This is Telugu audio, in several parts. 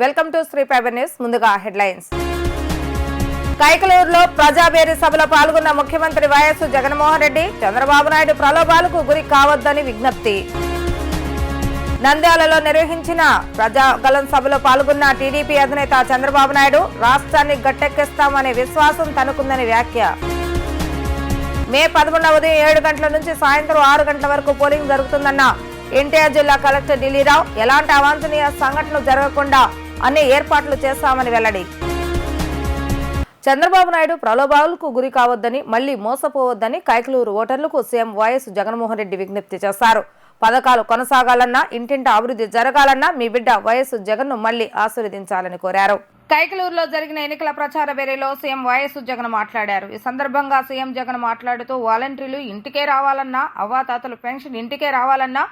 Welcome to Sri fibre news. ముందుగా హెడ్లైన్స్. కైకలూరులో ప్రజాభేరి సభలో పాల్గొన్న ముఖ్యమంత్రి వైఎస్ జగన్మోహన్ రెడ్డి చంద్రబాబు నాయుడు ప్రలోభాలకు గురి కావద్దని విజ్ఞప్తి. నంద్యాలలో నిర్వహించిన ప్రజాగలం సభలో పాల్గొన్న టీడీపీ అధినేత చంద్రబాబు నాయుడు రాష్ట్రాన్ని గట్టెక్కిస్తామనే విశ్వాసం తనకుందని వ్యాఖ్య. మే పదకొండవ ఉదయం ఏడు గంటల నుంచి సాయంత్రం ఆరు గంటల వరకు పోలింగ్ జరుగుతుందన్న ఎన్టీఆర్ జిల్లా కలెక్టర్ ఢిల్లీరావు ఎలాంటి అవాంఛనీయ సంఘటనలు జరగకుండా అన్ని ఏర్పాట్లు చేస్తామని వెల్లడి. చంద్రబాబు నాయుడు ప్రలోభాలకు గురి కావద్దని మళ్ళీ మోసపోవద్దని కైకలూరు ఓటర్లకు సీఎం వైఎస్ జగన్మోహన్ రెడ్డి విజ్ఞప్తి చేశారు. పథకాలు కొనసాగాలన్నా ఇంటింట అభివృద్ధి జరగాలన్నా మీ బిడ్డ వైఎస్ జగన్ను మళ్ళీ ఆశీర్వదించాలని కోరారు. కైకలూరులో జరిగిన ఎన్నికల ప్రచార వేరేలో సీఎం వైఎస్ జగన్ మాట్లాడారు. ఈ సందర్భంగా సీఎం జగన్ మాట్లాడుతూ వాలంటీర్లు ఇంటికే రావాలన్నా అవ్వాతాతలు పెన్షన్ ఇంటికే రావాలన్నా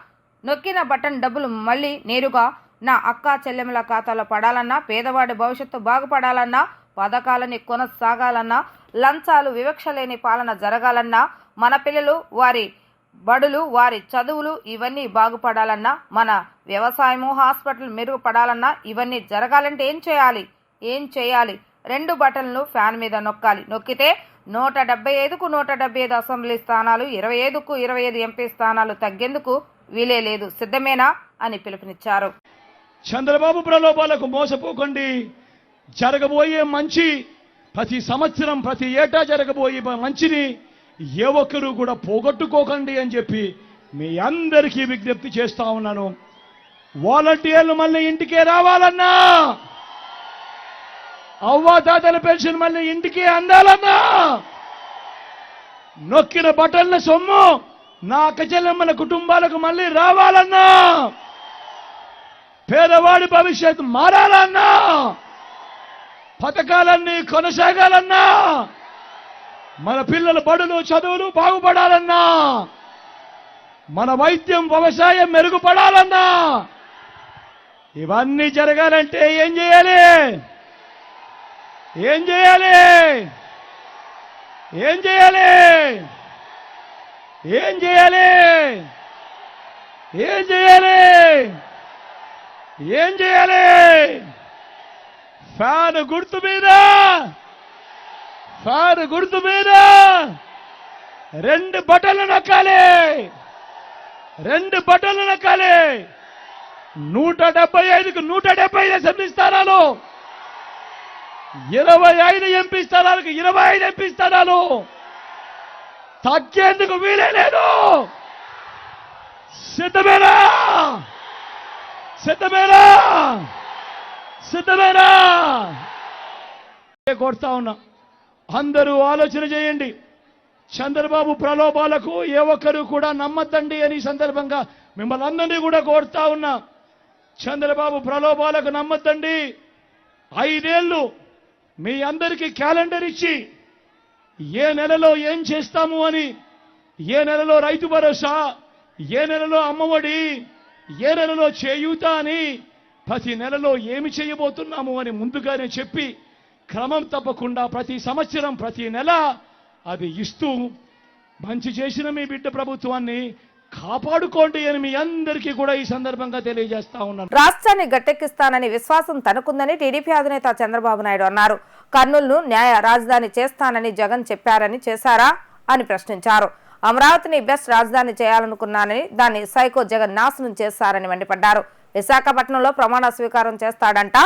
నొక్కిన బటన్ డబ్బులు మళ్ళీ నేరుగా నా అక్క చెల్లెముల ఖాతాలో పడాలన్నా పేదవాడి భవిష్యత్తు బాగుపడాలన్నా పథకాలని కొనసాగాలన్నా లంచాలు వివక్ష లేని పాలన జరగాలన్నా మన పిల్లలు వారి బడులు వారి చదువులు ఇవన్నీ బాగుపడాలన్నా మన వ్యవసాయము హాస్పిటల్ మెరుగుపడాలన్నా ఇవన్నీ జరగాలంటే ఏం చేయాలి? ఏం చేయాలి? రెండు బటన్లు ఫ్యాన్ మీద నొక్కాలి. నొక్కితే నూట డెబ్బై ఐదుకు నూట డెబ్బై ఐదు అసెంబ్లీ స్థానాలు ఇరవై ఐదుకు ఇరవై ఐదు ఎంపీ స్థానాలు తగ్గేందుకు వీలే లేదు. సిద్ధమేనా? అని పిలుపునిచ్చారు. చంద్రబాబు ప్రలోభాలకు మోసపోకండి. జరగబోయే మంచి ప్రతి సంవత్సరం ప్రతి ఏటా జరగబోయే మంచిని ఏ ఒక్కరూ కూడా పోగొట్టుకోకండి అని చెప్పి మీ అందరికీ విజ్ఞప్తి చేస్తా ఉన్నాను. వాలంటీర్లు మళ్ళీ ఇంటికే రావాలన్నా! అవ్వాతాతల పెన్షన్ మళ్ళీ ఇంటికి అందాలన్నా! నొక్కిన బటన్ల సొమ్ము నా అక్కచెల్లెమ్మల కుటుంబాలకు మళ్ళీ రావాలన్నా! పేదవాడి భవిష్యత్తు మారాలన్నా పథకాలన్నీ కొనసాగాలన్నా మన పిల్లల బడులు చదువులు బాగుపడాలన్నా మన వైద్యం వ్యవసాయం మెరుగుపడాలన్నా ఇవన్నీ జరగాలంటే ఏం చేయాలి? ఏం చేయాలి? ఏం చేయాలి? ఏం చేయాలి? ఏం చేయాలి? ఏం చేయాలి? ఫ్యాన్ గుర్తు మీద! ఫ్యాన్ గుర్తు మీద! రెండు బటన్లు నొక్కాలి! రెండు బటన్లు నొక్కాలి! నూట డెబ్బై ఐదుకు నూట డెబ్బై ఐదు అసెంబ్లీ స్థానాలు! ఇరవై ఐదు ఎంపీ స్థానాలకు ఇరవై ఐదు ఎంపీ స్థానాలు! తగ్గేందుకు వీలే లేదు! సిద్ధమేనా? సిద్ధమేనా సిద్ధమేనా కొడతా ఉన్నా? అందరూ ఆలోచన చేయండి. చంద్రబాబు ప్రలోభాలకు ఏ ఒక్కరు కూడా నమ్మద్దండి అని సందర్భంగా మిమ్మల్ని అందరినీ కూడా కోరుతా ఉన్నా. చంద్రబాబు ప్రలోభాలకు నమ్మద్దండి. ఐదేళ్ళు మీ అందరికీ క్యాలెండర్ ఇచ్చి ఏ నెలలో ఏం చేస్తాము అని ఏ నెలలో రైతు భరోసా ఏ నెలలో అమ్మఒడి ఏ నెలలో చేయూత అని ప్రతి నెలలో ఏమి చేయబోతున్నాము అని ముందుగానే చెప్పి క్రమం తప్పకుండా ప్రతి సంవత్సరం ప్రతి నెల అది ఇస్తూ మంచి చేసిన మీ బిడ్డ ప్రభుత్వాన్ని కాపాడుకోండి అని మీ అందరికీ కూడా ఈ సందర్భంగా తెలియజేస్తా ఉన్నాను. రాష్ట్రాన్ని గట్టెక్కిస్తానని విశ్వాసం తనకుందని టీడీపీ అధినేత చంద్రబాబు నాయుడు అన్నారు. కర్నూలును న్యాయ రాజధాని చేస్తానని జగన్ చెప్పారని చేశారా అని ప్రశ్నించారు. అమరావతిని బెస్ట్ రాజధాని చేయాలనుకున్నానని దాన్ని సైకో జగన్ నాశనం చేశారని మండిపడ్డారు. విశాఖపట్నంలో ప్రమాణ స్వీకారం చేస్తాడంట.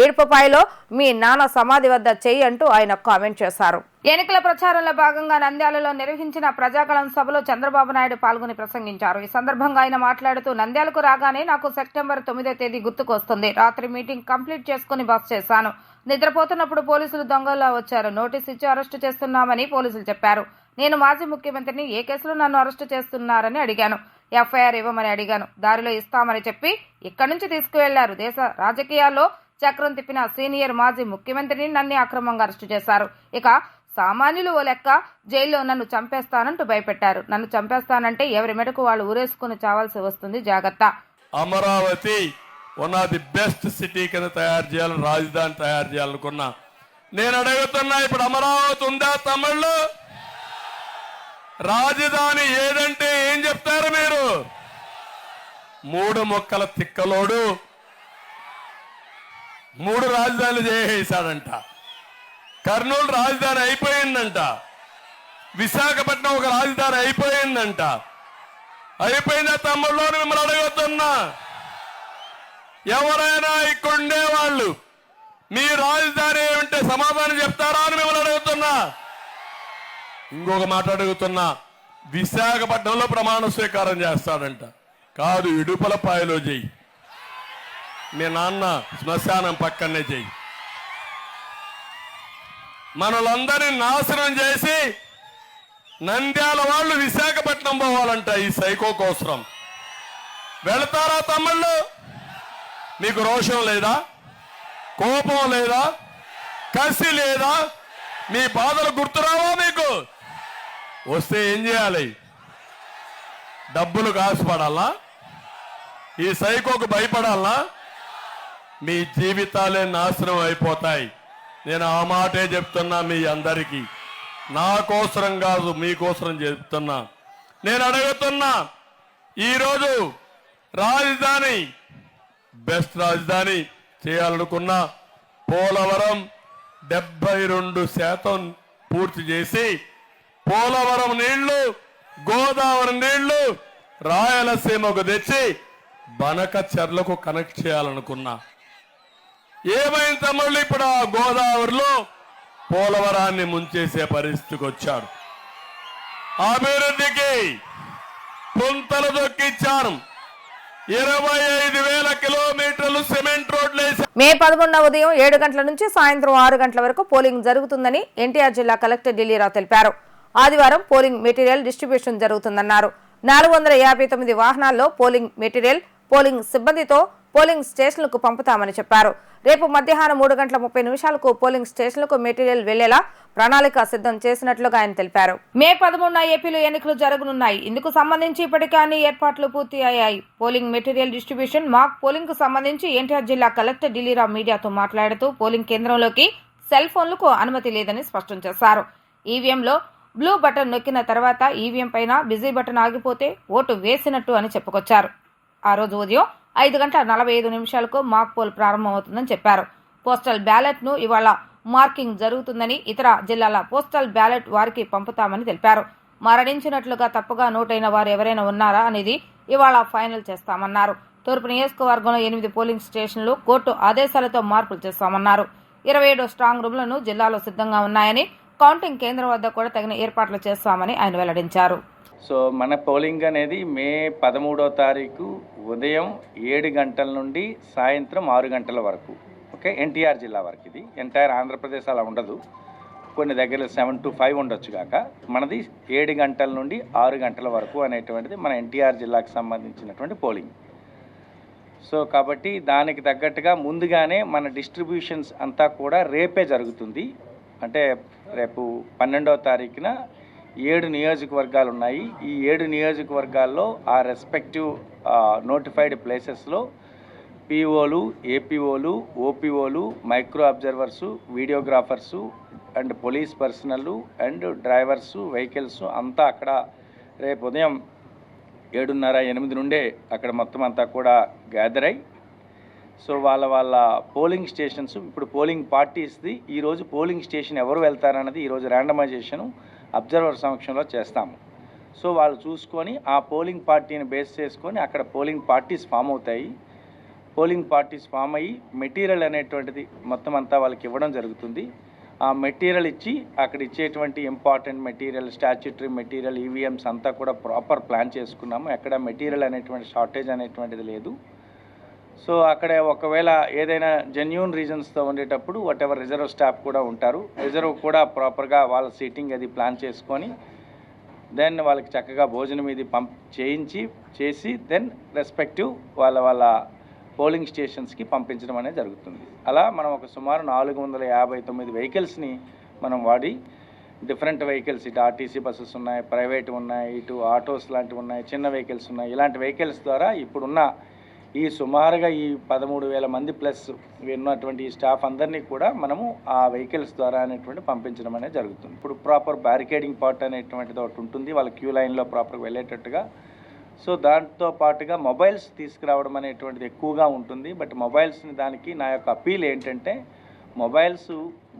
ఏడుపపాయిలో మీ నాన్న సమాధి వద్ద చెయ్యి అంటూ ఆయన కామెంట్ చేశారు. ఎన్నికల ప్రచారంలో భాగంగా నంద్యాలలో నిర్వహించిన ప్రజాకళం సభలో చంద్రబాబు నాయుడు పాల్గొని ప్రసంగించారు. ఈ సందర్భంగా ఆయన మాట్లాడుతూ నంద్యాలకు రాగానే నాకు సెప్టెంబర్ తొమ్మిదో తేదీ గుర్తుకొస్తుంది. రాత్రి మీటింగ్ కంప్లీట్ చేసుకుని బస్ చేశాను. నిద్రపోతున్నప్పుడు పోలీసులు దొంగలా వచ్చారు. నోటీస్ ఇచ్చి అరెస్టు చేస్తున్నామని పోలీసులు చెప్పారు. నేను మాజీ ముఖ్యమంత్రిని ఏ కేసులో నన్ను అరెస్టు చేస్తున్నారని అడిగాను. ఎఫ్ఐఆర్ ఇవ్వమని అడిగాను. దారిలో ఇస్తామని చెప్పి ఇక్కడి నుంచి తీసుకువెళ్ళారు. దేశ రాజకీయాల్లో చక్రం తిప్పిన సీనియర్ మాజీ ముఖ్యమంత్రిని నన్ను అక్రమంగా అరెస్టు చేశారు. ఇక సామాన్యులు ఓ లెక్క జైల్లో నన్ను చంపేస్తానంటూ భయపెట్టారు. నన్ను చంపేస్తానంటే ఎవరి మెడకు వాళ్ళు ఊరేసుకుని చావాల్సి వస్తుంది. జాగ్రత్త. Amaravati one of the best city కింద తయారు చేయాలని రాజధాని తయారు చేయాలనుకున్నా. నేను అడుగుతున్నా ఇప్పుడు అమరావతి ఉందా తమిళ్ళో? రాజధాని ఏదంటే ఏం చెప్తారు మీరు? మూడు మొక్కల తిక్కలోడు మూడు రాజధానులు చేసేసాడంట కర్నూలు రాజధాని అయిపోయిందంట. విశాఖపట్నం ఒక రాజధాని అయిపోయిందంట. అయిపోయిందా తమ్ముళ్ళు మిమ్మల్ని అడగొద్దున్నా ఎవరైనా ఇక్కడ ఉండేవాళ్ళు మీ రాజధాని ఏమిటంటే సమాధానం చెప్తారా అని మిమ్మల్ని అడుగుతున్నా. ఇంకొక మాట అడుగుతున్నా. విశాఖపట్నంలో ప్రమాణ స్వీకారం చేస్తాడంట. కాదు ఇడుపలపాయలో చెయ్యి. మీ నాన్న శ్మశానం పక్కనే చెయ్యి. మనలందరినీ నాశనం చేసి నంద్యాల వాళ్ళు విశాఖపట్నం పోవాలంట ఈ సైకో కోసరం. వెళతారా తమ్ముళ్ళు? మీకు రోషం లేదా? కోపం లేదా? కసి లేదా? మీ బాధలు గుర్తురావా మీకు? వస్తే ఏం చేయాలి? డబ్బులు కాసుపడాలా? ఈ సైకోకు భయపడాలా? మీ జీవితాలే నాశనం అయిపోతాయి. నేను ఆ మాటే చెప్తున్నా మీ అందరికీ. నా కోసరం కాదు మీకోసరం చెప్తున్నా. నేను అడుగుతున్నా ఈరోజు రాజధాని బెస్ట్ రాజధాని చేయాలనుకున్న పోలవరం డెబ్బై రెండు శాతం పూర్తి చేసి పోలవరం నీళ్ళు గోదావరి నీళ్ళు రాయలసీమకు తెచ్చి బనక చెర్లకు కనెక్ట్ చేయాలనుకున్నా. ఏమైంది తమ్ముళ్ళు ఇప్పుడు ఆ గోదావరిలో? పోలవరాన్ని ముంచేసే పరిస్థితికి వచ్చాడు. అభివృద్ధికి పుంతలు దొక్కిచ్చాను ఇరవై ఐదు వేల కిలోమీటర్లు సిమెంట్ రోడ్లు మే పదకొండవ ఉదయం ఏడు గంటల నుంచి సాయంత్రం ఆరు గంటల వరకు పోలింగ్ జరుగుతుందని ఎన్టీఆర్ జిల్లా కలెక్టర్ ఢిల్లీరావు తెలిపారు. ఆదివారం పోలింగ్ మెటీరియల్ డిస్ట్రిబ్యూషన్ జరుగుతుందన్నారు. నాలుగు వందల యాభై తొమ్మిది వాహనాల్లో పోలింగ్ మెటీరియల్ పోలింగ్ సిబ్బందితో పోలింగ్ స్టేషన్లకు పంపుతామని చెప్పారు. రేపు మధ్యాహ్నం మూడు గంటల ముప్పై నిమిషాలకు పోలింగ్ స్టేషన్లకు మెటీరియల్ వెళ్ళేలా ప్రణాళిక సిద్ధం చేసినట్లుగా ఆయన తెలిపారు. మే పదమూడున ఏపీలో ఎన్నికలు జరగనున్నాయి. ఇందుకు సంబంధించి ఇప్పటికే అన్ని ఏర్పాట్లు పూర్తి అయ్యాయి పోలింగ్ మెటీరియల్ డిస్ట్రిబ్యూషన్ మాక్ పోలింగ్కు సంబంధించి ఎన్టీఆర్ జిల్లా కలెక్టర్ ఢిల్లీరావు మీడియాతో మాట్లాడుతూ పోలింగ్ కేంద్రంలోకి సెల్ ఫోన్లకు అనుమతి లేదని స్పష్టం చేశారు. ఈవీఎంలో బ్లూ బటన్ నొక్కిన తర్వాత ఈవీఎం పైన బిజీ బటన్ ఆగిపోతే ఓటు వేసినట్టు అని చెప్పుకొచ్చారు. ఆ రోజు ఉదయం ఐదు గంటల నలభై ఐదు నిమిషాలకు మాక్ పోల్ ప్రారంభమవుతుందని చెప్పారు. పోస్టల్ బ్యాలెట్ను ఇవాళ మార్కింగ్ జరుగుతుందని ఇతర జిల్లాల పోస్టల్ బ్యాలెట్ వారికి పంపుతామని తెలిపారు. మరణించినట్లుగా తప్పుగా నోటైన వారు ఎవరైనా ఉన్నారా అనేది ఇవాళ ఫైనల్ చేస్తామన్నారు. తూర్పు నియోజకవర్గంలో ఎనిమిది పోలింగ్ స్టేషన్లు కోర్టు ఆదేశాలతో మార్పులు చేస్తామన్నారు. ఇరవై ఏడు స్ట్రాంగ్ రూమ్లను జిల్లాలో సిద్ధంగా ఉన్నాయని కౌంటింగ్ కేంద్రం వద్ద కూడా తగిన ఏర్పాట్లు చేస్తామని ఆయన వెల్లడించారు. సో మన పోలింగ్ అనేది మే పదమూడో తారీఖు ఉదయం ఏడు గంటల నుండి సాయంత్రం ఆరు గంటల వరకు. ఓకే? ఎన్టీఆర్ జిల్లా వరకు ఇది. ఎంటైర్ ఆంధ్రప్రదేశ్ అలా ఉండదు. కొన్ని దగ్గర సెవెన్ టు ఫైవ్ ఉండొచ్చు కాక. మనది ఏడు గంటల నుండి ఆరు గంటల వరకు అనేటువంటిది మన ఎన్టీఆర్ జిల్లాకు సంబంధించినటువంటి పోలింగ్. సో కాబట్టి దానికి తగ్గట్టుగా ముందుగానే మన డిస్ట్రిబ్యూషన్స్ అంతా కూడా రేపే జరుగుతుంది. అంటే రేపు పన్నెండవ తారీఖున ఏడు నియోజకవర్గాలు ఉన్నాయి ఈ ఏడు నియోజకవర్గాల్లో ఆ రెస్పెక్టివ్ నోటిఫైడ్ ప్లేసెస్లో పిఓలు ఏపీఓలు ఓపీఓలు micro observers videographers and police personnel and drivers vehicles అంతా అక్కడ రేపు ఉదయం ఏడున్నర ఎనిమిది నుండే అక్కడ మొత్తం అంతా కూడా గ్యాదర్ అయ్యి సో వాళ్ళ వాళ్ళ పోలింగ్ స్టేషన్స్ ఇప్పుడు పోలింగ్ పార్టీస్ది ఈరోజు పోలింగ్ స్టేషన్ ఎవరు వెళ్తారన్నది ఈరోజు ర్యాండమైజేషను అబ్జర్వర్ సమక్షంలో చేస్తాము. సో వాళ్ళు చూసుకొని ఆ పోలింగ్ పార్టీని బేస్ చేసుకొని అక్కడ పోలింగ్ పార్టీస్ ఫామ్ అవుతాయి. పోలింగ్ పార్టీస్ ఫామ్ అయ్యి మెటీరియల్ అనేటువంటిది మొత్తం అంతా వాళ్ళకి ఇవ్వడం జరుగుతుంది. ఆ మెటీరియల్ ఇచ్చి అక్కడ ఇచ్చేటువంటి important material statutory material EVMs అంతా కూడా ప్రాపర్ ప్లాన్ చేసుకున్నాము. ఎక్కడ మెటీరియల్ అనేటువంటి షార్టేజ్ అనేటువంటిది లేదు. సో అక్కడ ఒకవేళ ఏదైనా జెన్యున్ రీజన్స్తో ఉండేటప్పుడు వాట్ ఎవర్ రిజర్వ్ స్టాఫ్ కూడా ఉంటారు. రిజర్వ్ కూడా ప్రాపర్గా వాళ్ళ సీటింగ్ అది ప్లాన్ చేసుకొని దెన్ వాళ్ళకి చక్కగా భోజనం ఇది పంప్ చేయించి చేసి దెన్ రెస్పెక్టివ్ వాళ్ళ వాళ్ళ పోలింగ్ స్టేషన్స్కి పంపించడం అనేది జరుగుతుంది. అలా మనం ఒక సుమారు నాలుగు వందల యాభై తొమ్మిది వెహికల్స్ని మనం వాడి డిఫరెంట్ వెహికల్స్ ఇటు ఆర్టీసీ బస్సెస్ ఉన్నాయి ప్రైవేట్ ఉన్నాయి ఇటు ఆటోస్ లాంటివి ఉన్నాయి చిన్న వెహికల్స్ ఉన్నాయి. ఇలాంటి వెహికల్స్ ద్వారా ఇప్పుడున్న ఈ సుమారుగా ఈ పదమూడు వేల మంది ప్లస్ ఉన్నటువంటి ఈ స్టాఫ్ అందరినీ కూడా మనము ఆ వెహికల్స్ ద్వారా అనేటువంటి పంపించడం అనేది జరుగుతుంది. ఇప్పుడు ప్రాపర్ బ్యారికేడింగ్ పార్ట్ అనేటువంటిది ఒకటి ఉంటుంది. వాళ్ళ క్యూ లైన్లో ప్రాపర్గా వెళ్ళేటట్టుగా. సో దాంతో పాటుగా మొబైల్స్ తీసుకురావడం అనేటువంటిది ఎక్కువగా ఉంటుంది. బట్ మొబైల్స్ని దానికి నా యొక్క అపీల్ ఏంటంటే మొబైల్స్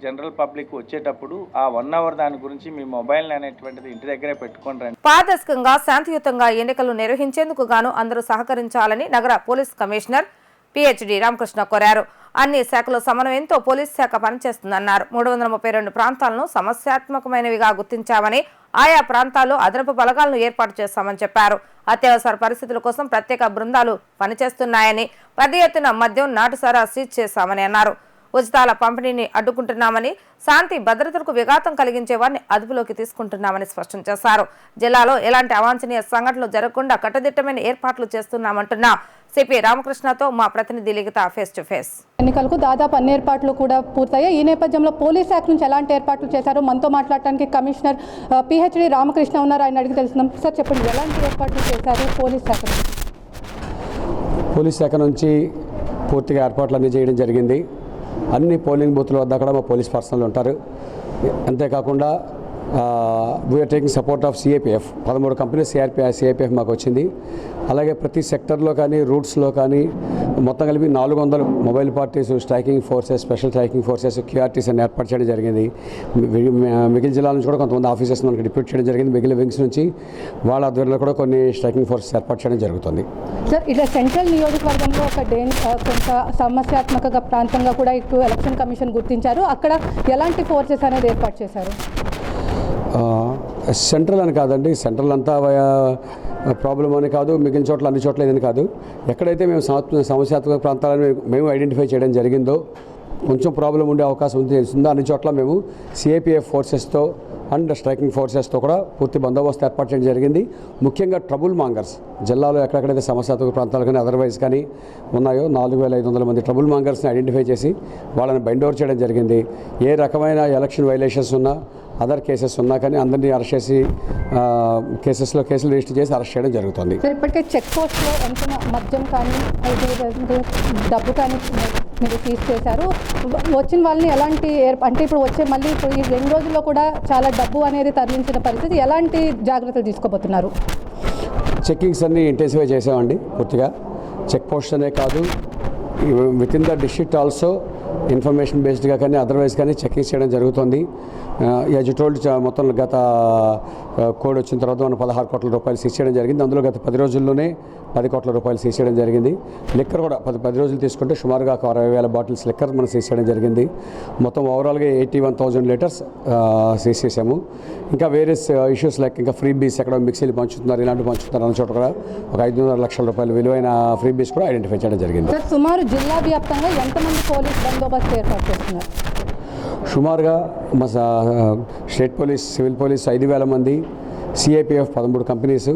జనరల్ పబ్లిక్ వచ్చేటప్పుడు ఆ వన్ అవర్ దాని గురించి మీ మొబైల్ అనేటువంటిది ఇంటి దగ్గరే పెట్టుకొని రండి. పారదర్శకంగా శాంతియుతంగా ఎన్నికలు నిర్వహించేందుకు గాను అందరూ సహకరించాలని నగర పోలీస్ కమిషనర్ పిహెచ్డి రామకృష్ణ కోరారు. అన్ని శాఖల సమన్వయంతో పోలీస్ శాఖ పనిచేస్తుందన్నారు. మూడు వందల ముప్పై రెండు ప్రాంతాలను సమస్యాత్మకమైనవిగా గుర్తించామని ఆయా ప్రాంతాల్లో అదనపు బలగాలను ఏర్పాటు చేస్తామని చెప్పారు. అత్యవసర పరిస్థితుల కోసం ప్రత్యేక బృందాలు పనిచేస్తున్నాయని పెద్ద ఎత్తున మద్యం నాటుసారా సీజ్ చేశామని అన్నారు. ఉచితాల పంపిణీని అడ్డుకుంటున్నామని శాంతి భద్రతలకు విఘాతం కలిగించే వారిని అదుపులోకి తీసుకుంటున్నామని స్పష్టం చేశారు. జిల్లాలో ఎలాంటి అవాంఛనీయ సంఘటనలు జరగకుండా కట్టుదిట్టమైన ఏర్పాట్లు చేస్తున్నామంటున్న. సిపి రామకృష్ణతో మా ప్రతినిధి లిఖిత ఫేస్ టు ఫేస్. ఎన్నికలకు దాదాపు అన్ని ఏర్పాట్లు కూడా పూర్తయ్యాయి. ఈ నేపథ్యంలో పోలీస్ శాఖ నుంచి ఎలాంటి ఏర్పాట్లు చేశారో? మనతో మాట్లాడటానికి కమిషనర్ పిహెచ్డి రామకృష్ణ ఉన్నారు. ఆయన అడిగి తెలుసుకుందాం. సార్ చెప్పండి ఎలాంటి ఏర్పాట్లు చేశారు పోలీస్ శాఖ నుంచి? పోలీస్ శాఖ నుంచి పూర్తిగా ఏర్పాట్లు అన్నీ చేయడం జరిగింది. అన్ని పోలింగ్ బూత్ల వద్ద కూడా మా పోలీస్ పర్సనల్ ఉంటారు. అంతేకాకుండా we're taking support of CAPF పదమూడు కంపెనీ సిఆర్పి సిఐపిఎఫ్ మాకు వచ్చింది. అలాగే ప్రతి సెక్టర్లో కానీ రూట్స్లో కానీ మొత్తం కలిపి నాలుగు వందలు mobile parties striking forces special striking forces QRTs అని ఏర్పాటు చేయడం జరిగింది. మిగిలిన జిల్లాల నుంచి కూడా కొంతమంది ఆఫీసర్స్ మనకి డిప్యూట్ చేయడం జరిగింది. మిగిలిన వింగ్స్ నుంచి వాళ్ళ ఆధ్వర్యంలో కూడా కొన్ని స్ట్రైకింగ్ ఫోర్సెస్ ఏర్పాటు చేయడం జరుగుతుంది. సార్ ఇలా సెంట్రల్ నియోజకవర్గంలో ఒక డే కొంత సమస్యాత్మక ప్రాంతంగా కూడా ఇటు ఎలక్షన్ కమిషన్ గుర్తించారు. అక్కడ ఎలాంటి ఫోర్సెస్ అనేది ఏర్పాటు చేశారు? సెంట్రల్ అని కాదండి. సెంట్రల్ అంతా ప్రాబ్లం అని కాదు మిగిలిన చోట్ల అన్ని చోట్ల ఏదని కాదు. ఎక్కడైతే మేము సమస్యాత్మక ప్రాంతాలను మేము ఐడెంటిఫై చేయడం జరిగిందో కొంచెం ప్రాబ్లం ఉండే అవకాశం ఉంది తెలిసిందో అన్ని చోట్ల మేము సిఏపిఎఫ్ ఫోర్సెస్తో అండ్ స్ట్రైకింగ్ ఫోర్సెస్తో కూడా పూర్తి బందోబస్తు ఏర్పాటు చేయడం జరిగింది. ముఖ్యంగా ట్రబుల్ మాంగర్స్ జిల్లాలో ఎక్కడెక్కడైతే సమస్యాత్మక ప్రాంతాలు కానీ అదర్వైజ్ కానీ ఉన్నాయో నాలుగు వేల ఐదు వందల మంది ట్రబుల్ మాంగర్స్ని ఐడెంటిఫై చేసి వాళ్ళని బైండ్ ఓవర్ చేయడం జరిగింది. ఏ రకమైన ఎలక్షన్ వైలేషన్స్ ఉన్నా అదర్ కేసెస్ ఉన్నా కానీ అందరినీ అరెస్ట్ చేసి కేసెస్లో కేసులు రిజిస్టర్ చేసి అరెస్ట్ చేయడం జరుగుతుంది. సార్ ఇప్పటికే చెక్ పోస్ట్లో ఎంత మద్యం కానీ డబ్బు కానీ మీరు సీజ్ చేశారు. వచ్చిన వాళ్ళని ఎలాంటి అంటే ఇప్పుడు వచ్చే మళ్ళీ ఇప్పుడు ఈ రెండు రోజుల్లో కూడా చాలా డబ్బు అనేది తరలించిన పరిస్థితి. ఎలాంటి జాగ్రత్తలు తీసుకోబోతున్నారు? చెక్కింగ్స్ అన్నీ ఇంటెన్సిఫై చేసామండి పూర్తిగా. చెక్ పోస్ట్ అనే కాదు with in the district also information బేస్డ్గా కానీ అదర్వైజ్ కానీ చెక్కింగ్ చేయడం జరుగుతుంది. యాజ్ టోల్డ్ మొత్తం గత కోడ్ వచ్చిన తర్వాత మనం పదహారు కోట్ల రూపాయలు సీజ్ చేయడం జరిగింది. అందులో గత పది రోజుల్లోనే పది కోట్ల రూపాయలు సీజ్ చేయడం జరిగింది. లిక్కర్ కూడా పది పది రోజులు తీసుకుంటే సుమారుగా ఒక అరవై వేల బాటిల్స్ లిక్కర్ మనం సీజ్ చేయడం జరిగింది. మొత్తం ఓవరాల్గా eighty one thousand litres seize చేసాము ఇంకా వేరే ఇష్యూస్ లైక్ ఇంకా ఫ్రీ బీస్ ఎక్కడ మిక్సీలు పంచుతున్నారు ఇలాంటి పంచుతున్నారు అన్న చోట కూడా ఒక ఐదున్నర లక్షల రూపాయలు విలువైన ఫ్రీ బీస్ కూడా ఐడెంటిఫై చేయడం జరిగింది. సుమారు జిల్లా వ్యాప్తంగా ఎంతమంది పోలీస్ బందోబస్తు ఏర్పాటు చేస్తున్నారు? సుమారుగా మా స్టేట్ పోలీస్ సివిల్ పోలీస్ ఐదు వేల మంది సిఐపిఎఫ్ పదమూడు కంపెనీసు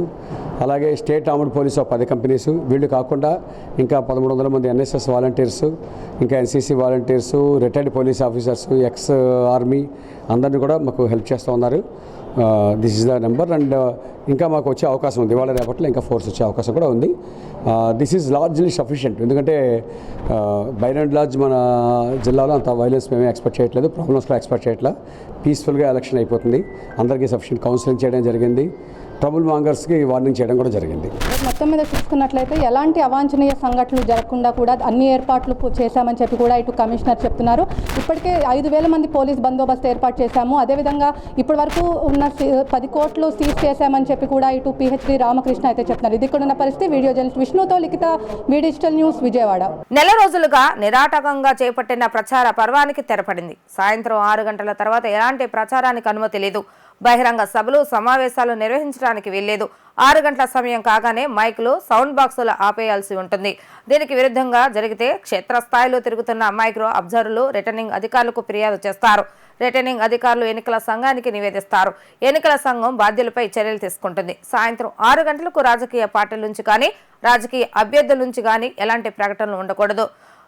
అలాగే స్టేట్ ఆర్మ్డ్ పోలీస్ ఒక పది కంపెనీసు. వీళ్ళు కాకుండా ఇంకా పదమూడు వందల మంది ఎన్ఎస్ఎస్ వాలంటీర్స్ ఇంకా NCC volunteers retired police officers ex army అందరినీ కూడా మాకు హెల్ప్ చేస్తూ ఉన్నారు. This is the number and ఇంకా మాకు వచ్చే అవకాశం ఉంది. ఇవాళ రేపట్లో ఇంకా ఫోర్స్ వచ్చే అవకాశం కూడా ఉంది. దిస్ ఈజ్ లార్జ్లీ సఫిషియంట్ ఎందుకంటే బై అండ్ లార్జ్ మన జిల్లాలో అంత వైలెన్స్ మేమే ఎక్స్పెక్ట్ చేయట్లేదు. ప్రాబ్లమ్స్ కూడా ఎక్స్పెక్ట్ చేయట్లేదు పీస్ఫుల్గా ఎలక్షన్ అయిపోతుంది. అందరికీ సఫిషియంట్ కౌన్సిలింగ్ చేయడం జరిగింది. ట్రబుల్ మాంగర్స్కి వార్నింగ్ చేయడం కూడా జరిగింది. మొత్తం మీద చూసుకున్నట్లయితే ఎలాంటి అవాంఛనీయ సంఘటనలు జరగకుండా కూడా అన్ని ఏర్పాట్లు చేశామని చెప్పి కూడా ఇటు కమిషనర్ చెప్తున్నారు. ఇప్పటికే ఐదు వేల మంది పోలీస్ బందోబస్తు ఏర్పాటు చేశాము. అదేవిధంగా ఇప్పటి వరకు ఉన్న సి- పది కోట్లు సీజ్ చేశామని చెప్పి కూడా ఇటు పిహెచ్డి రామకృష్ణ అయితే చెప్తున్నారు. ఇది ఇక్కడ ఉన్న పరిస్థితి. Video journalist విష్ణుతో Likhitha V digital news Vijayawada. నెల రోజులుగా నిరాటకంగా చేపట్టిన ప్రచార పర్వానికి తెరపడింది. సాయంత్రం ఆరు గంటల తర్వాత ఎలాంటి ప్రచారానికి అనుమతి లేదు. బహిరంగ సభలు సమావేశాలు నిర్వహించడానికి వీల్లేదు. ఆరు గంటల సమయం కాగానే మైకులు సౌండ్ బాక్సులు ఆపేయాల్సి ఉంటుంది. దీనికి విరుద్ధంగా జరిగితే క్షేత్రస్థాయిలో తిరుగుతున్న మైక్రో అబ్జర్వర్లు రిటర్నింగ్ అధికారులకు ఫిర్యాదు చేస్తారు. రిటర్నింగ్ అధికారులు ఎన్నికల సంఘానికి నివేదిస్తారు. ఎన్నికల సంఘం బాధ్యులపై చర్యలు తీసుకుంటుంది. సాయంత్రం ఆరు గంటలకు రాజకీయ పార్టీల నుంచి కానీ రాజకీయ అభ్యర్థుల నుంచి కానీ ఎలాంటి ప్రకటనలు ఉండకూడదు.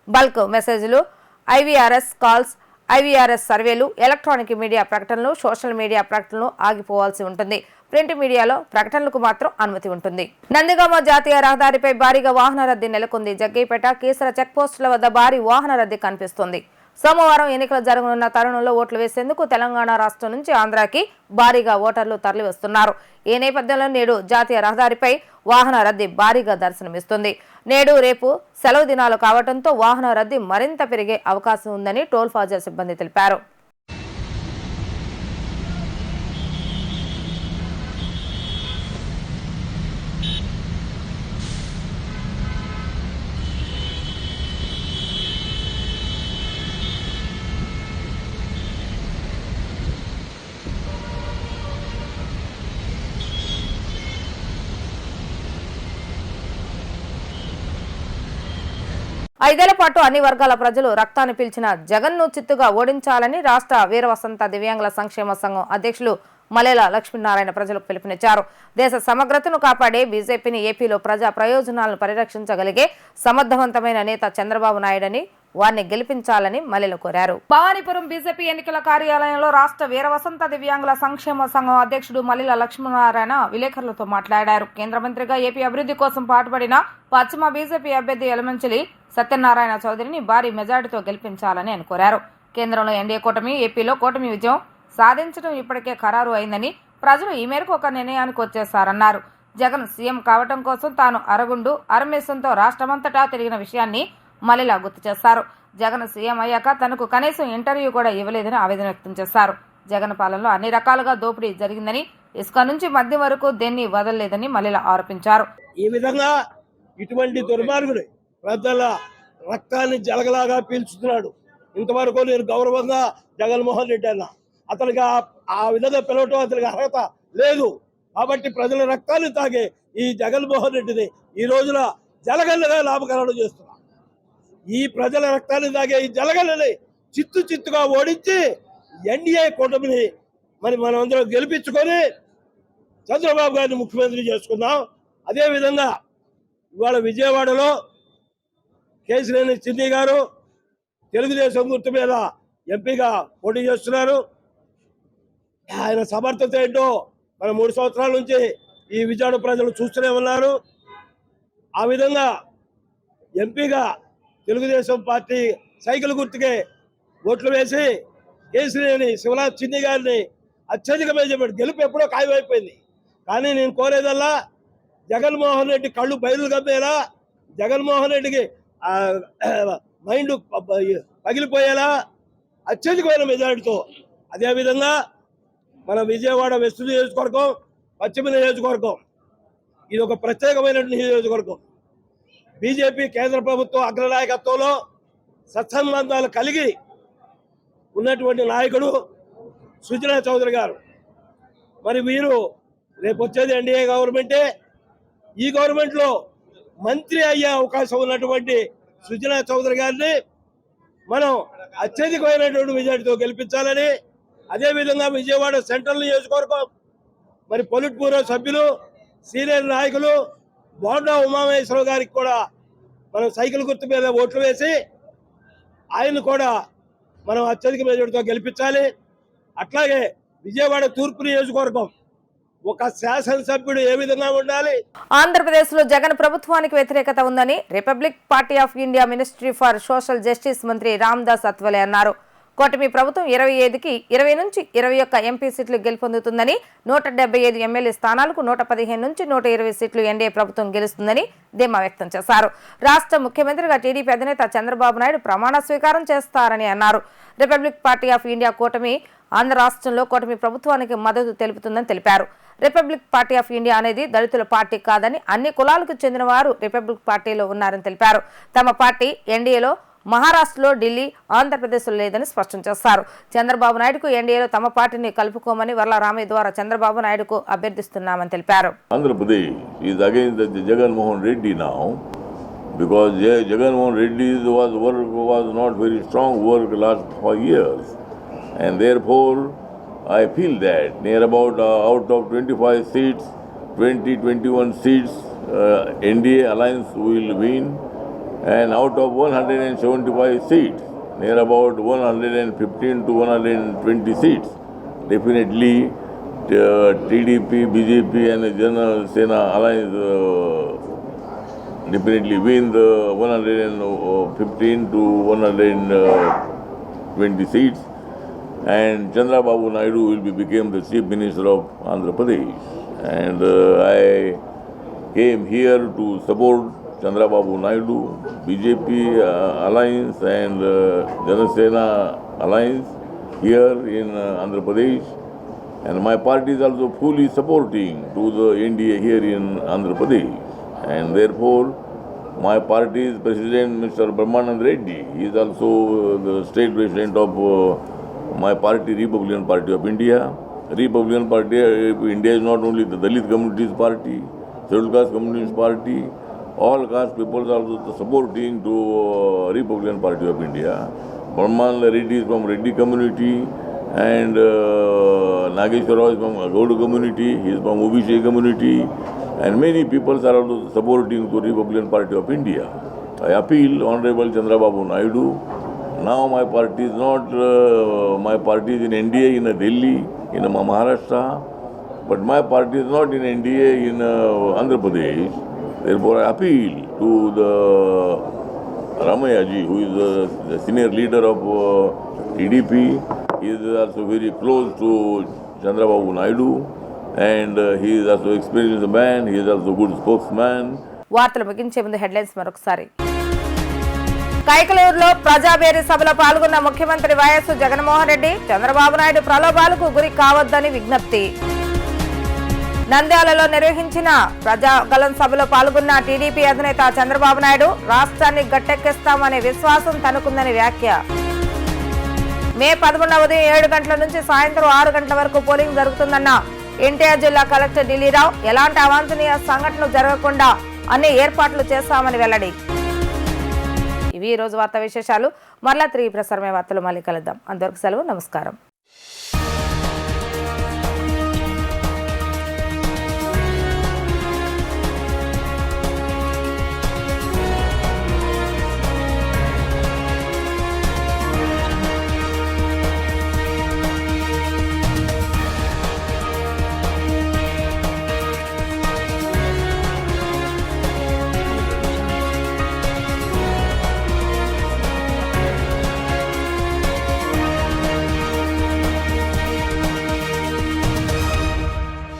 బల్క్ మెసేజ్లు ఐవీఆర్ఎస్ కాల్స్ ఐవీఆర్ఎస్ సర్వేలు ఎలక్ట్రానిక్ మీడియా ప్రకటనలు సోషల్ మీడియా ప్రకటనలు ఆగిపోవాల్సి ఉంటుంది. ప్రింట్ మీడియాలో ప్రకటనలకు మాత్రం అనుమతి ఉంటుంది. నందిగామ జాతీయ రహదారిపై భారీగా వాహన రద్దీ నెలకొంది. జగ్గైపేట కీసర చెక్పోస్టుల వద్ద భారీ వాహన రద్దీ కనిపిస్తుంది. సోమవారం ఎన్నికలు జరగనున్న తరుణంలో ఓట్లు వేసేందుకు తెలంగాణ రాష్ట్రం నుంచి ఆంధ్రాకి భారీగా ఓటర్లు తరలివస్తున్నారు. ఈ నేపథ్యంలో నేడు జాతీయ రహదారిపై వాహన రద్దీ భారీగా దర్శనమిస్తుంది. నేడు రేపు సెలవు దినాలు కావడంతో వాహన రద్దీ మరింత పెరిగే అవకాశం ఉందని టోల్ ప్లాజా సిబ్బంది తెలిపారు. ఐదేళ్ళ పాటు అన్ని వర్గాల ప్రజలు రక్తాన్ని పీల్చిన జగన్ను చిత్తుగా ఓడించాలని రాష్ట్ర వీరవసంత దివ్యాంగుల సంక్షేమ సంఘం అధ్యక్షులు మలేల లక్ష్మీనారాయణ ప్రజలకు పిలుపునిచ్చారు. దేశ సమగ్రతను కాపాడే బీజేపీని ఏపీలో ప్రజా ప్రయోజనాలను పరిరక్షించగలిగే సమర్థవంతమైన నేత చంద్రబాబు నాయుడని వారిని గెలిపించాలని మల్లెల కోరారు. భవానీపురం బీజేపీ ఎన్నికల కార్యాలయంలో రాష్ట్ర వీరవసంత దివ్యాంగుల సంక్షేమ సంఘం అధ్యక్షుడు మల్లిల లక్ష్మీనారాయణ విలేకరులతో మాట్లాడారు. కేంద్ర మంత్రిగా ఏపీ అభివృద్ధి కోసం పాటుపడిన పశ్చిమ బీజేపీ అభ్యర్థి ఎలమంచిలి సత్యనారాయణ చౌదరిని భారీ మెజార్టీతో గెలిపించాలని ఆయన కోరారు. కేంద్రంలో ఎన్డీఏ కూటమి ఏపీలో కూటమి విజయం సాధించడం ఇప్పటికే ఖరారు అయిందని ప్రజలు ఈ మేరకు ఒక నిర్ణయానికి వచ్చేశారన్నారు. జగన్ సీఎం కావటం కోసం తాను అరగుండు అరమేశంతో రాష్ట్రమంతటా తిరిగిన విషయాన్ని మలిలా గుర్తు చేశారు జగన్ సీఎం అయ్యాక తనకు కనీసం ఇంటర్వ్యూ కూడా ఇవ్వలేదని ఆవేదన వ్యక్తం చేశారు. జగన్ పాలనలో అన్ని రకాలుగా దోపిడీ జరిగిందని ఇసుక నుంచి మద్యం వరకు దేన్ని వదలలేదని మల్లెల ఆరోపించారు. ఈ విధంగా ఇటువంటి దుర్మార్గుడు ప్రజల రక్తాన్ని జలగలాగా పీల్చుతున్నాడు. ఇంతవరకు నేను గౌరవంగా జగన్మోహన్ రెడ్డి అన్న. అతనికి ఆ- విధంగా పిలవటం అతనికి అర్హత లేదు. కాబట్టి ప్రజల రక్తాన్ని తాగే ఈ జగన్మోహన్ రెడ్డిని ఈ రోజున జలగల్లగా లాభకరణ చేస్తున్నారు. ఈ ప్రజల రక్తాన్ని తాగే ఈ జలగలని చిత్తు చిత్తుగా ఓడించి ఎన్డీఏ కూటమిని మరి మనం అందరం గెలిపించుకొని చంద్రబాబు గారిని ముఖ్యమంత్రి చేసుకుందాం. అదేవిధంగా ఇవాళ విజయవాడలో కేసినేని చిన్ని గారు తెలుగుదేశం గుర్తు మీద ఎంపీగా పోటీ చేస్తున్నారు. ఆయన సమర్థత ఏంటో మన మూడు సంవత్సరాల నుంచి ఈ విజయవాడ ప్రజలు చూస్తూనే ఉన్నారు. ఆ విధంగా ఎంపీగా తెలుగుదేశం పార్టీ సైకిల్ గుర్తుకే ఓట్లు వేసి కేసీని శివనాథ్ చిన్ని గారిని అత్యధిక మెజార్టీ గెలుపు ఎప్పుడో ఖాయమైపోయింది. కానీ నేను కోరేదల్లా జగన్మోహన్ రెడ్డి కళ్ళు బయలు కమ్మేలా జగన్మోహన్ రెడ్డికి మైండ్ పగిలిపోయేలా అత్యధికమైన మెజారిటీతో అదేవిధంగా మన విజయవాడ వెస్ట్ నియోజకవర్గం పశ్చిమ నియోజకవర్గం. ఇది ఒక ప్రత్యేకమైన నియోజకవర్గం. బీజేపీ కేంద్ర ప్రభుత్వం అగ్రనాయకత్వంలో సత్సంబంధాలు కలిగి ఉన్నటువంటి నాయకుడు సుజనా చౌదరి గారు. మరి మీరు రేపు వచ్చేది ఎన్డీఏ గవర్నమెంటే. ఈ గవర్నమెంట్లో మంత్రి అయ్యే అవకాశం ఉన్నటువంటి సుజనా చౌదరి గారిని మనం అత్యధికమైనటువంటి మెజార్టీతో గెలిపించాలని అదేవిధంగా విజయవాడ సెంట్రల్ నియోజకవర్గం మరి పొలిట్ బ్యూరో సభ్యులు సీనియర్ నాయకులు బోండా ఉమామహేశ్వరరావు గారికి కూడా మనం సైకిల్ గుర్తు మీద ఓట్లు వేసి ఆయన కూడా మనం అత్యధిక మెజార్టీతో గెలిపించాలి. అట్లాగే విజయవాడ తూర్పు నియోజకవర్గం ఒక శాసనసభ్యుడు ఏ విధంగా ఉండాలి? ఆంధ్రప్రదేశ్లో జగన్ ప్రభుత్వానికి వ్యతిరేకత ఉందని republic party of India ministry for social justice మంత్రి రామ్దాస్ అత్వలే అన్నారు. కూటమి ప్రభుత్వం ఇరవై ఐదుకి ఇరవై నుంచి ఇరవై ఒక్క ఎంపీ సీట్లు గెలుపొందుతుందని నూట డెబ్బై ఐదు ఎమ్మెల్యే స్థానాలకు నూట పదిహేను నుంచి నూట ఇరవై సీట్లు ఎన్డీఏ ప్రభుత్వం గెలుస్తుందని ధీమా వ్యక్తం చేశారు. రాష్ట్ర ముఖ్యమంత్రిగా టీడీపీ అధినేత చంద్రబాబు నాయుడు ప్రమాణ స్వీకారం చేస్తారని అన్నారు. రిపబ్లిక్ పార్టీ ఆఫ్ ఇండియా కూటమి ఆంధ్ర రాష్ట్రంలో కూటమి ప్రభుత్వానికి మద్దతు తెలుపుతుందని తెలిపారు. రిపబ్లిక్ పార్టీ ఆఫ్ ఇండియా అనేది దళితుల పార్టీ కాదని అన్ని కులాలకు చెందిన వారు రిపబ్లిక్ పార్టీలో ఉన్నారని తెలిపారు. తమ పార్టీ ఎన్డీఏలో మహారాష్ట్రలో ఢిల్లీ ఆంధ్రప్రదేశ్లో లేదని స్పష్టం చేశారు చంద్రబాబు నాయుడుకు ఎన్డీఏలో తమ పార్టీని కలుపుకోమని వర్ల రామయ్య ద్వారా చంద్రబాబు నాయుడుకు అభ్యర్థిస్తున్నామని తెలిపారు Andhra Pradesh is against the Jagan Mohan Reddy now because Ja- Jagan Mohan Reddy was work was not very strong work last five years, and therefore I feel that near about uh, out of 25 seats, 20 21 seats uh, NDA alliance will win, and out of 175 seats, near about 115 to 120 seats, definitely uh, TDP, BJP, and the Jana Sena alliance uh, definitely win the 115 to 120 seats, and Chandrababu Naidu will be became the chief minister of Andhra Pradesh. And uh, I came here to support Chandrababu Naidu, BJP uh, alliance and uh, Janasena alliance here in uh, Andhra Pradesh. And my party is also fully supporting to the NDA here in Andhra Pradesh. And therefore, my party's president, Mr. Brahmanand Reddy, he is also uh, the state president of uh, my party, Republican Party of India. Republican Party, of India is not only the Dalit communities party, scheduled caste communities party, all caste people are also supporting to uh, Republican Party of India. Brahman Reddy is from Reddy community and uh, is from Gauda community, he is from OBC community and many people are also supporting to Republican Party of India. I appeal Honorable Chandrababu Naidu. Now my party is not, uh, my party is in NDA in Delhi, in Maharashtra, but my party is not in NDA in uh, Andhra Pradesh. Therefore I appeal to the Ramaya ji, who is the, the senior leader of uh, TDP. He is also very close to Chandrababu Naidu and uh, he is also experienced man, he is also good spokesman. వార్తలు ముగించే ముందు హెడ్లైన్స్ మరొకసారి కైకలూరులో ప్రజాబేరీ సభలో పాల్గొన్న ముఖ్యమంత్రి వైఎస్ జగన్మోహన్ రెడ్డి చంద్రబాబు నాయుడు ప్రలోభాలకు గురి కావద్దని విజ్ఞప్తి నంద్యాలలో నిర్వహించిన ప్రజాగలం సభలో పాల్గొన్న టీడీపీ అధినేత చంద్రబాబు నాయుడు రాష్ట్రాన్ని గట్టెక్కిస్తామనే విశ్వాసం తనకుందని వ్యాఖ్య. మే పదకొండవ ఉదయం ఏడు గంటల నుంచి సాయంత్రం ఆరు గంటల వరకు పోలింగ్ జరుగుతుందన్న ఎన్టీఆర్ జిల్లా కలెక్టర్ ఢిల్లీరావు ఎలాంటి అవాంఛనీయ సంఘటనలు జరగకుండా అన్ని ఏర్పాట్లు చేస్తామని వెల్లడి. ఇవి ఈ రోజు వార్తా విశేషాలు. మరలా తిరిగి ప్రసారమే వార్తలు మళ్ళీ కలుద్దాం. అంతవరకు సెలవు నమస్కారం.